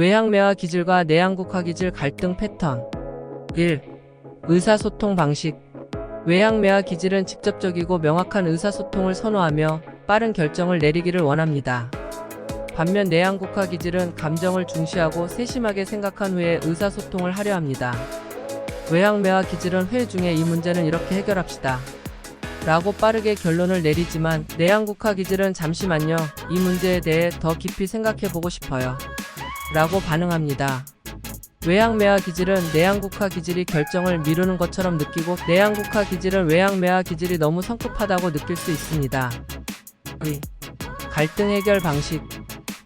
외향매화 기질과 내향국화 기질 갈등 패턴 1. 의사소통 방식 외향매화 기질은 직접적이고 명확한 의사소통을 선호하며 빠른 결정을 내리기를 원합니다. 반면 내향국화 기질은 감정을 중시하고 세심하게 생각한 후에 의사소통을 하려 합니다. 외향매화 기질은 회의 중에 이 문제는 이렇게 해결합시다. 라고 빠르게 결론을 내리지만 내향국화 기질은 잠시만요. 이 문제에 대해 더 깊이 생각해 보고 싶어요. 라고 반응합니다. 외향매화 기질은 내향국화 기질이 결정을 미루는 것처럼 느끼고 내향국화 기질은 외향매화 기질이 너무 성급하다고 느낄 수 있습니다. 2. 갈등 해결 방식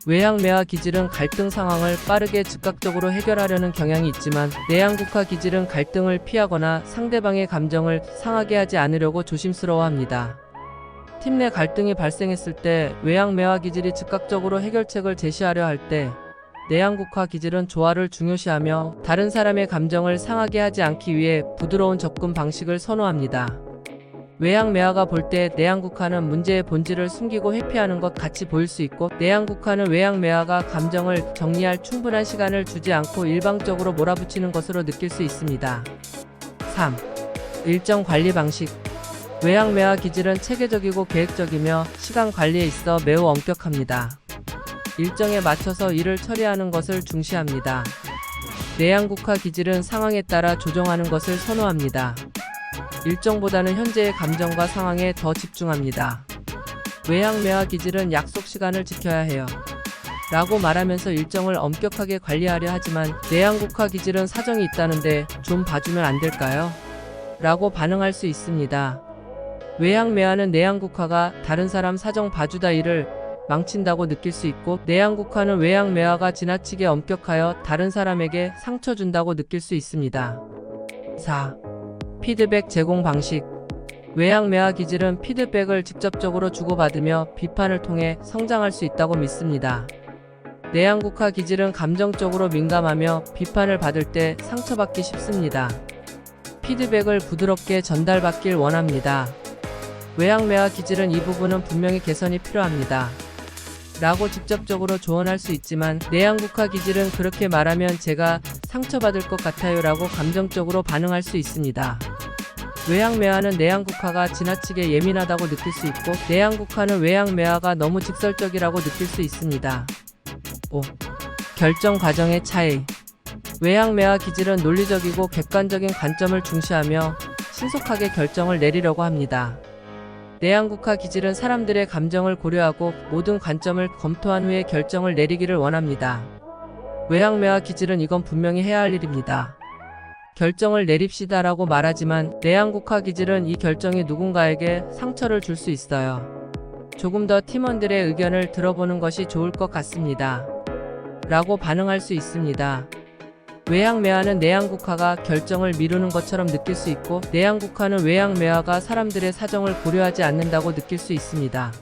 외향매화 기질은 갈등 상황을 빠르게 즉각적으로 해결하려는 경향이 있지만 내향국화 기질은 갈등을 피하거나 상대방의 감정을 상하게 하지 않으려고 조심스러워합니다. 팀 내 갈등이 발생했을 때 외향매화 기질이 즉각적으로 해결책을 제시하려 할때 내향국화 기질은 조화를 중요시하며 다른 사람의 감정을 상하게 하지 않기 위해 부드러운 접근 방식을 선호합니다. 외향 매화가 볼 때 내향국화는 문제의 본질을 숨기고 회피하는 것 같이 보일 수 있고 내향국화는 외향 매화가 감정을 정리할 충분한 시간을 주지 않고 일방적으로 몰아붙이는 것으로 느낄 수 있습니다. 3. 일정 관리 방식 외향 매화 기질은 체계적이고 계획적이며 시간 관리에 있어 매우 엄격합니다. 일정에 맞춰서 일을 처리하는 것을 중시합니다. 내향국화 기질은 상황에 따라 조정하는 것을 선호합니다. 일정보다는 현재의 감정과 상황에 더 집중합니다. 외향매화 기질은 약속 시간을 지켜야 해요. 라고 말하면서 일정을 엄격하게 관리하려 하지만 내향국화 기질은 사정이 있다는데 좀 봐주면 안 될까요? 라고 반응할 수 있습니다. 외향매화는 내향국화가 다른 사람 사정 봐주다 일을 망친다고 느낄 수 있고 내향국화는 외향매화가 지나치게 엄격하여 다른 사람에게 상처 준다고 느낄 수 있습니다. 4. 피드백 제공 방식 외향매화 기질은 피드백을 직접적으로 주고받으며 비판을 통해 성장할 수 있다고 믿습니다. 내향국화 기질은 감정적으로 민감하며 비판을 받을 때 상처받기 쉽습니다. 피드백을 부드럽게 전달받길 원합니다. 외향매화 기질은 이 부분은 분명히 개선이 필요합니다. 라고 직접적으로 조언할 수 있지만 내향국화 기질은 그렇게 말하면 제가 상처받을 것 같아요 라고 감정적으로 반응할 수 있습니다. 외향매화는 내향국화가 지나치게 예민하다고 느낄 수 있고 내향국화는 외향매화가 너무 직설적이라고 느낄 수 있습니다. 5. 결정 과정의 차이 외향매화 기질은 논리적이고 객관적인 관점을 중시하며 신속하게 결정을 내리려고 합니다. 내향국화 기질은 사람들의 감정을 고려하고 모든 관점을 검토한 후에 결정을 내리기를 원합니다. 외향매화 기질은 이건 분명히 해야 할 일입니다. 결정을 내립시다 라고 말하지만 내향국화 기질은 이 결정이 누군가에게 상처를 줄 수 있어요. 조금 더 팀원들의 의견을 들어보는 것이 좋을 것 같습니다. 라고 반응할 수 있습니다. 외향매화는 내향국화가 결정을 미루는 것처럼 느낄 수 있고 내향국화는 외향매화가 사람들의 사정을 고려하지 않는다고 느낄 수 있습니다.